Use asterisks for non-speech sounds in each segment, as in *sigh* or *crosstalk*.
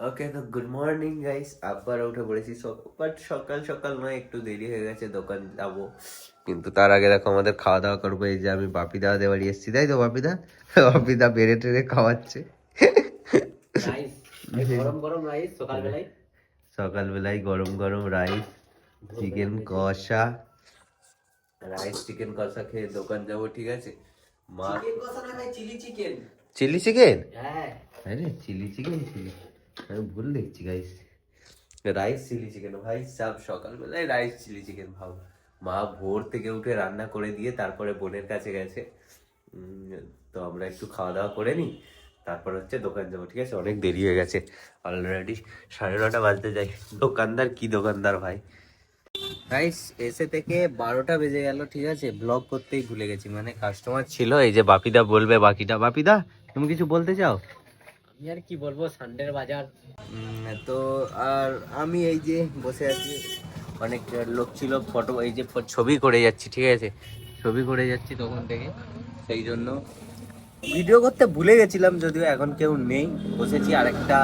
ওকে তো good morning guys আবার উঠে পড়েছি। বাট সকাল সকাল নয় একটু দেরি হয়ে গেছে দোকান যাব। কিন্তু তার আগে দেখো আমাদের খাওয়া দাওয়া করব। এই যে আমি বাপি দাদা বাড়ি এসেছি। তাই তো বাপিদা? *laughs* বাপিদা বেড়ে টেড়ে খাওয়াচ্ছে। গরম গরম রাইস সকালবেলায়। সকালবেলায় গরম গরম রাইস চিকেন কষা। রাইস চিকেন কষা খেয়ে দোকান যাব ঠিক আছে? মা চিলি চিকেন চিলি চিকেন হ্যাঁ। চিলি চিকেন চিলি আমি ভুল দেখছি গাইস রাইস চিলি চিকেন ভাই, সব সকালবেলায় রাইস চিলি চিকেন ভাব। মা ভোর থেকে উঠে রান্না করে দিয়ে তারপরে বোনের কাছে গেছে। তো আমরা একটু খাওয়া দাওয়া করে নিই। তারপর হচ্ছে দোকান যাব, ঠিক আছে? অনেক দেরি হয়ে গেছে অলরেডি সাড়ে নটা বাজতে যাই। দোকানদার কি দোকানদার ভাই? গাইস এসে থেকে বারোটা বেজে গেল, ঠিক আছে? ব্লগ করতেই ভুলে গেছি। মানে কাস্টমার ছিল, এই যে বাপিদা বলবে বাকিটা। বাপিদা, তুমি কিছু বলতে চাও? আর কি বলব সানডের বাজার। তো আর আমি এই যে বসে আছি, অনেক লোক ছিল ফটো এই যে ছবি করে যাচ্ছি, ঠিক আছে? ছবি করে যাচ্ছি তখন থেকে, সেই জন্য। ভিডিও করতে ভুলে গেছিলাম, যদিও এখন কেউ নেই। বসেছি, আরেকটা,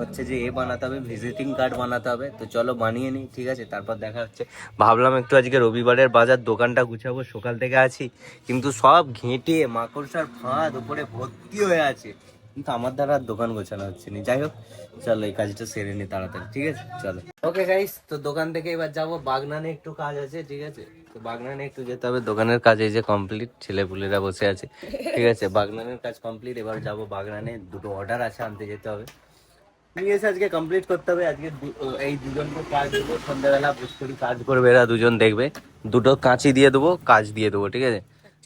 হচ্ছে যে এ বানাতে হবে ভিজিটিং কার্ড বানাতে হবে। তো চলো বানিয়ে নিই, ঠিক আছে? তারপর দেখা হচ্ছে। ভাবলাম একটু আজকে রবিবারের বাজার, দোকানটা গুছাবো, সকাল থেকে আছি। কিন্তু সব ঘেঁটে, মাকড়সার ফাঁদ, উপরে ভর্তি হয়ে আছে। কিন্তু আমার দ্বারা দোকান গোছানো হচ্ছে না। যাই হোক, চলো এই কাজটা সেরে নি তাড়াতাড়ি, ঠিক আছে? চলো। ওকে গাইস তো দোকান থেকে এবার যাব। বাগনানে একটু কাজ আছে, ঠিক আছে? তো বাগনানে একটু যেতে হবে। দোকানের কাজ এই যে কমপ্লিট ছেলেপুলেরা বসে আছে, ঠিক আছে? বাগনানের কাজ কমপ্লিট এবার যাব বাগনানে দুটো অর্ডার আছে, আনতে যেতে হবে। আজকে কমপ্লিট করতে হবে। আজকে এই দুজনকে কাজ পুষ্করি কাজ করবে দুজন দেখবে। দুটো কাঁচি দিয়ে দেবো, কাজ দিয়ে দেবো, ঠিক আছে?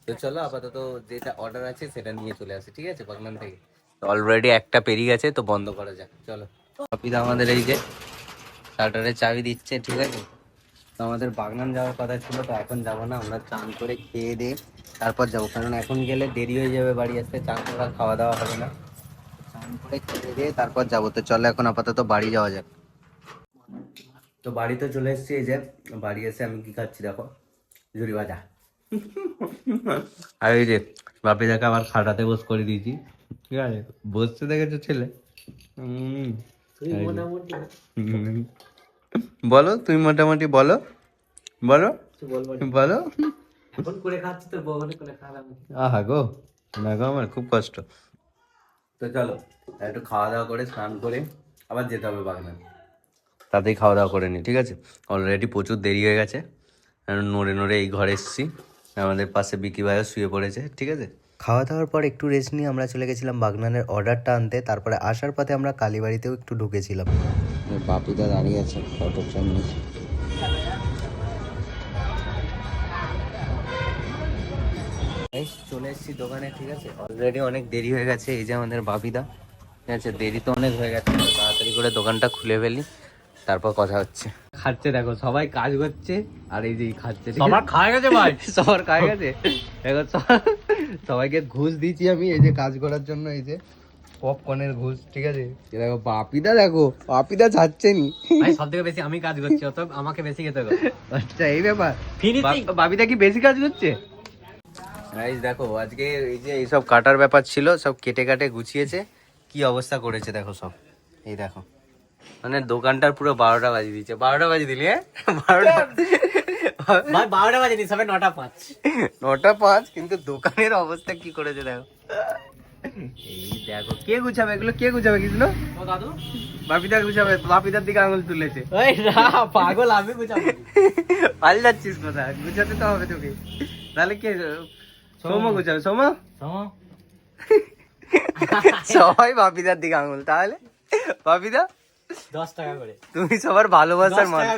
তো চলো, আপাতত যেটা অর্ডার আছে, সেটা নিয়ে চলে আসে, ঠিক আছে, বাগনান থেকে? অলরেডি একটা পেরিয়ে গেছে, তো বন্ধ করা যাক। চলো। অপিদা আমাদের এই যে শাটারের চাবি দিচ্ছে, ঠিক আছে? তো আমাদের বাগনান যাওয়ার কথা ছিল, তো এখন যাব না, আমরা চান করে খেয়ে দিয়ে তারপর যাব। কারণ এখন গেলে দেরি হয়ে যাবে বাড়ি আসতে, চান করা খাওয়া দাওয়া হবে না। চান করে খেয়ে দিয়ে তারপর যাব। তো চলো এখন আপাতত বাড়ি যাওয়া যাক। তো বাড়িতে চলে এসেছি, এই যে, বাড়ি এসে আমি কি খাচ্ছি দেখো, ঝুড়ি ভাজা। আর এই যে বাপি আবার খাটাতে বস করে দিয়েছি। ঠিক আছে? বসতে দেখেছ ছেলে। বলো তুমি মোটামুটি বলো। বলো। বলো। এখন করে খাচ্ছি তো বউনে করে খাওয়ালাম আহা গো না গো আমার খুব কষ্ট। তো চলো একটু খাওয়া দাওয়া করে স্নান করে আবার যেতে হবে বাগনান। তাতেই খাওয়া দাওয়া করে নি ঠিক আছে? অলরেডি প্রচুর দেরি হয়ে গেছে। নড়ে নড়ে এই ঘরে এসেছি। আমাদের পাশে বিকি ভাইও শুয়ে পড়েছে ঠিক আছে? খাওয়া দাওয়ার পর একটু রেস্ট নিয়ে আমরা চলে গেছিলাম বাগনানের অর্ডারটা আনতে। তারপরে আসার পথে আমরা কালীবাড়িতেও একটু ঢুকেছিলাম। বাপিদা দাঁড়িয়ে আছে ফটোর সামনে এই চলে এসেছি দোকানে ঠিক আছে? অলরেডি অনেক দেরি হয়ে গেছে এই যে আমাদের বাপিদা। ঠিক আছে দেরি তো অনেক হয়ে গেছে তাড়াতাড়ি করে দোকানটা খুলে ফেলি তারপর কথা হচ্ছে। খাচ্ছে দেখো সবাই কাজ করছে আর এই যে খাচ্ছে *laughs* সবার খাওয়া গেছে *laughs* ভাই? সবার খায় গেছে। দেখো সব- সবাইকে ঘুষ দিয়েছি আমি এই যে কাজ করার জন্য এই যে পপকর্নের ঘুষ ঠিক আছে? দেখো বাপিদা দেখো বাপিদা ছাড়ছে নি। ভাই সব থেকে বেশি আমি কাজ করছি অত আমাকে বেশি খেতে হবে। আচ্ছা এই ব্যাপার। বাপিদা কি বেশি কাজ করছে? গাইস দেখো আজকে এই যে এইসব কাটার ব্যাপার ছিল সব কেটে কাটে গুছিয়েছে কি অবস্থা করেছে দেখো সব। এই দেখো। মানে দোকানটার পুরো বারোটা বাজিয়ে দিচ্ছে বারোটা বাজিয়ে দিলি হ্যাঁ? বারোটা ভাই বারোটা বাজে সবে নটা পাঁচ। নটা পাঁচ কিন্তু দোকানের অবস্থা কি করেছে দেখো। এই দেখো কে গুছাবে এগুলো? কে গুছাবে কৃষ্ণ দাদু? বাপিদা গুছাবে বাপিদার দিকে আঙুল তুলেছে। ওই না পাগল আমি বুঝাবো পাল যাচ্ছিস কোথায়? গুছাতে তো হবে তোকে। তাহলে কে সোম। গুছাবে সোম। সবাই বাপিদার দিকে আঙুল তাহলে? বাপিদা? দশ টাকা করে। তুমি সবার ভালোবাসার মানুষ।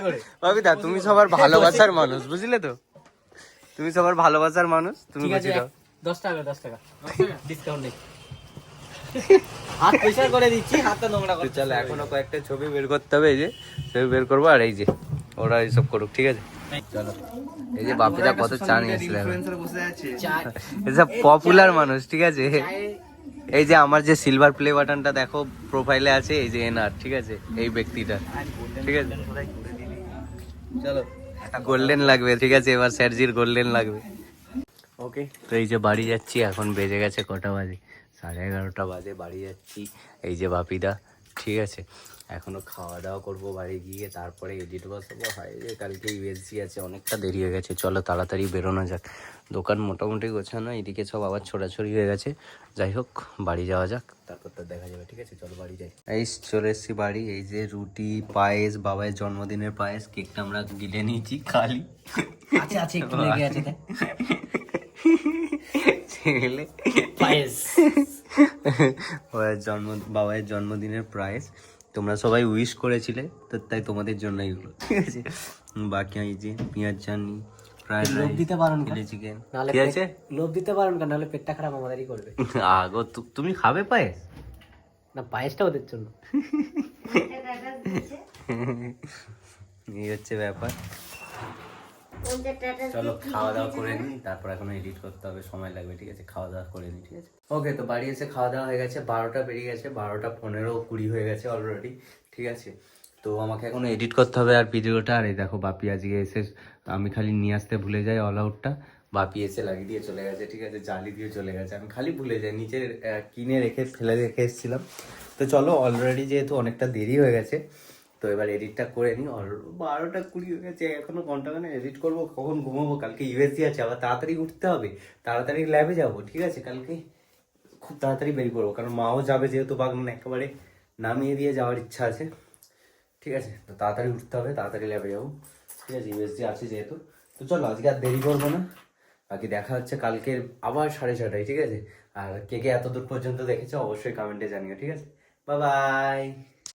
তুমি সবার ভালোবাসার মানুষ বুঝলে তো? তুমি সবার ভালোবাসার মানুষ তুমি দাও। দশ টাকা দশ টাকা। ডিসকাউন্ট নেই। হাত পরিষ্কার করে দিচ্ছি হাতটা নোংরা করে চলো এখনও কয়েকটা ছবি বের করতে হবে এই যে ছবি বের করব আর এই যে ওরা এইসব করুক ঠিক আছে? চলো। এই যে বাপিদা কত চা নিয়ে এসব পপুলার মানুষ ঠিক আছে? এই যে আমার যে সিলভার প্লে বাটনটা দেখো প্রোফাইলে আছে এই যে এনার ঠিক আছে? এই ব্যক্তিটা। ঠিক আছে? চলো গোল্ডেন লাগবে ঠিক আছে? এবার স্যারজির গোল্ডেন লাগবে। ওকে তো এই যে বাড়ি যাচ্ছি এখন বেজে গেছে কটা বাজে? সাড়ে এগারোটা বাজে বাড়ি যাচ্ছি এই যে বাপিদা ঠিক আছে? এখনও খাওয়া দাওয়া করব বাড়ি গিয়ে তারপরে এডিট বসাবো। হয় যে কালকে ইউএসজি আছে অনেকটা দেরি হয়ে গেছে। চলো তাড়াতাড়ি বেরোনো যাক। দোকান মোটামুটি গোছানো এদিকে সব আবার ছোড়াছড়ি হয়ে গেছে। যাই হোক বাড়ি যাওয়া যাক তারপর তো দেখা যাবে ঠিক আছে? চলো বাড়ি যাই। এই চলে এসেছি বাড়ি এই যে রুটি পায়েস বাবার জন্মদিনের পায়েস কেকটা আমরা গিলে নিয়েছি খালি। আছে আছে একটু লেগে আছে ছেলে। পায়েস। জন্ম বাবার জন্মদিনের প্রাইস তোমরা সবাই উইশ করেছিলে তো তাই তোমাদের জন্য এগুলো ঠিক *laughs* আছে? বাকি এই যে পেঁয়াজ চাটনি ফ্রাইড লোভ রাইস দিতে পারেন না চিলি চিকেন ঠিক আছে? লোভ দিতে পারেন কেন? নাহলে পেটটা খারাপ আমাদেরই করবে। *laughs* আগো তুমি খাবে পায়েস? না পায়েসটা ওদের জন্য। *laughs* এই হচ্ছে ব্যাপার। চলো খাওয়া দাওয়া করে নিই তারপর এখন এডিট করতে হবে সময় লাগবে ঠিক আছে? খাওয়া দাওয়া করে নিই ঠিক আছে? ওকে তো বাড়ি এসে খাওয়া দাওয়া হয়ে গেছে বারোটা বেরিয়ে গেছে বারোটা পনেরো কুড়ি হয়ে গেছে অলরেডি ঠিক আছে? তো আমাকে এখন এডিট করতে হবে আর ভিডিওটা আর এই দেখো বাপি আজকে এসে আমি খালি নিয়ে আসতে ভুলে যাই অল আউটটা বাপি এসে লাগিয়ে দিয়ে চলে গেছে ঠিক আছে? জালি দিয়ে চলে গেছে আমি খালি ভুলে যাই নিচে কিনে রেখে ফেলে রেখে এসেছিলাম। তো চলো অলরেডি যেহেতু অনেকটা দেরি হয়ে গেছে তো এবার এডিটটা করে নিই। আর বারোটা কুড়ি হয়ে গেছে, এখনও ঘণ্টা মানে এডিট করব, কখন ঘুমাবো? কালকে ইউএসসি আছে, আবার তাড়াতাড়ি উঠতে হবে। তাড়াতাড়ি ল্যাবে যাব, ঠিক আছে? কালকে খুব তাড়াতাড়ি বেরিয়ে পড়ব কারণ মাও যাবে যেহেতু বাগনান একেবারে নামিয়ে দিয়ে যাওয়ার ইচ্ছা আছে। ঠিক আছে? তো তাড়াতাড়ি উঠতে হবে, তাড়াতাড়ি ল্যাবে যাব। ঠিক আছে ইউএসসি আছে যেহেতু। তো চলো, আজকে আর দেরি করব না। বাকি দেখা হচ্ছে কালকে আবার সাড়ে ছটায়, ঠিক আছে? আর কে কে এত দূর পর্যন্ত দেখেছ, অবশ্যই কমেন্টে জানিও, ঠিক আছে? Bye bye